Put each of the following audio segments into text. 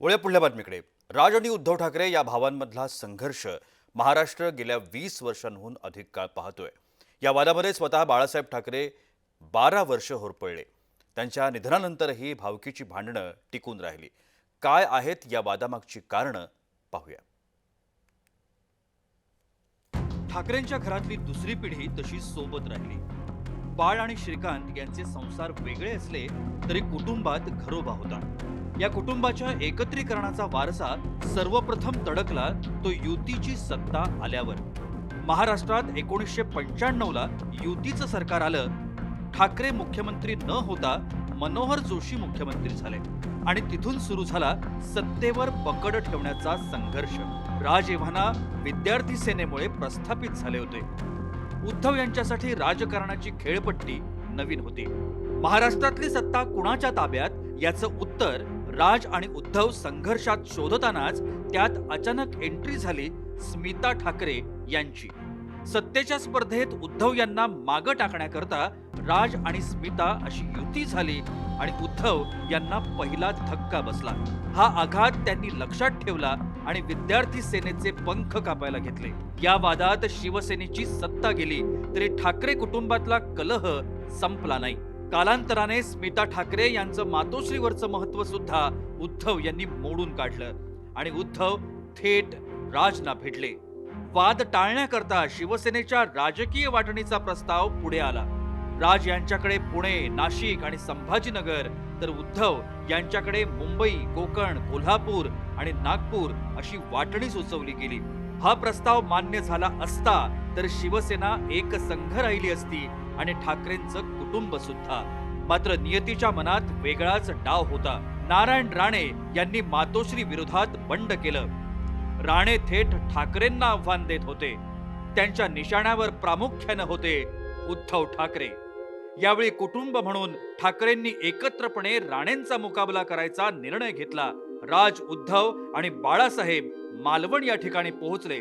वळ्या पुढल्या बातमीकडे. राज आणि उद्धव ठाकरे या भावांमधला संघर्ष महाराष्ट्र गेल्या वीस वर्षांहून अधिक काळ पाहतोय. या वादामध्ये स्वतः बाळासाहेब ठाकरे बारा वर्ष होरपळले. त्यांच्या निधनानंतरही भावकीची भांडणं टिकून राहिली. काय आहेत या वादामागची कारणं पाहूया. ठाकरेंच्या घरातली दुसरी पिढी तशी सोबत राहिली. बाळ आणि श्रीकांत यांचे संसार वेगळे असले तरी कुटुंबात घरोबा होता. या कुटुंबाच्या एकत्रीकरणाचा वारसा सर्वप्रथम तडकला तो युतीची सत्ता आल्यावर. महाराष्ट्रात एकोणीसशे पंच्याण्णवला युतीचं सरकार आलं. ठाकरे मुख्यमंत्री न होता मनोहर जोशी मुख्यमंत्री झाले. आणि तिथून सुरू झाला सत्तेवर पकड ठेवण्याचा संघर्ष. राज एव्हाना विद्यार्थी सेनेमुळे प्रस्थापित झाले होते. उद्धव यांच्यासाठी राजकारणाची खेळपट्टी नवीन होती. महाराष्ट्रातली सत्ता कुणाच्या ताब्यात? याचं उत्तर राज आणि उद्धव संघर्षात शोधतानाच त्यात अचानक एंट्री झाली स्मिता ठाकरे यांची. सत्तेच्या स्पर्धेत उद्धव यांना मागं टाकण्याकरता राज आणि स्मिता अशी युती झाली आणि उद्धव यांना पहिला धक्का बसला. हा आघात त्यांनी लक्षात ठेवला आणि विद्यार्थी सेनेचे पंख कापायला घेतले. या वादात शिवसेनेची सत्ता गेली तरी ठाकरे कुटुंबातला कलह संपला नाही. कालांतराने स्मिता ठाकरे यांचं मातोश्रीवरचं महत्त्व सुद्धा उद्धव यांनी मोडून काढलं आणि उद्धव थेट राजना भेटले. वाद टाळण्याकरता शिवसेनेच्या राजकीय वाटणीचा प्रस्ताव पुढे आला. राज यांच्याकडे पुणे नाशिक आणि संभाजीनगर तर उद्धव यांच्याकडे मुंबई कोकण कोल्हापूर आणि नागपूर अशी वाटणी सुचवली गेली. हा प्रस्ताव मान्य झाला असता तर शिवसेना एक संघ राहिली असती आणि ठाकरेंचं कुटुंब सुद्धा. मात्र नियतीच्या मनात वेगळाच डाव होता. नारायण राणे यांनी मातोश्री विरोधात बंड केलं. राणे थेट ठाकरेंना आव्हान देत होते. त्यांच्या निशाण्यावर प्रामुख्यानं होते उद्धव ठाकरे. यावेळी कुटुंब म्हणून ठाकरेंनी एकत्रपणे राणेंचा मुकाबला करायचा निर्णय घेतला. राज उद्धव आणि बाळासाहेब मालवण या ठिकाणी पोहोचले.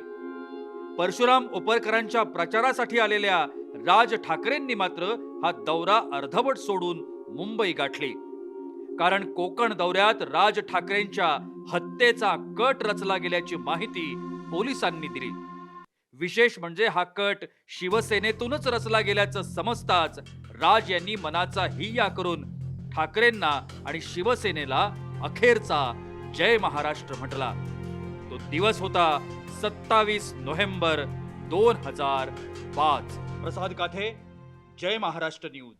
परशुराम उपरकरांच्या प्रचारासाठी आलेल्या राज ठाकरेंनी मात्र हा दौरा अर्धवट सोडून मुंबई गाठली. कारण कोकण दौऱ्यात राज ठाकरेंच्या हत्येचा कट रचला गेल्याची माहिती पोलिसांनी दिली. विशेष म्हणजे हा कट शिवसेनेतूनच रचला गेल्याचं समजताच राज यांनी मनाचा हिया करून ठाकरेंना आणि शिवसेनेला अखेरचा जय महाराष्ट्र म्हटला. तो दिवस होता सत्तावीस नोव्हेंबर दोन हजार पाच. प्रसाद काथे जय महाराष्ट्र न्यूज.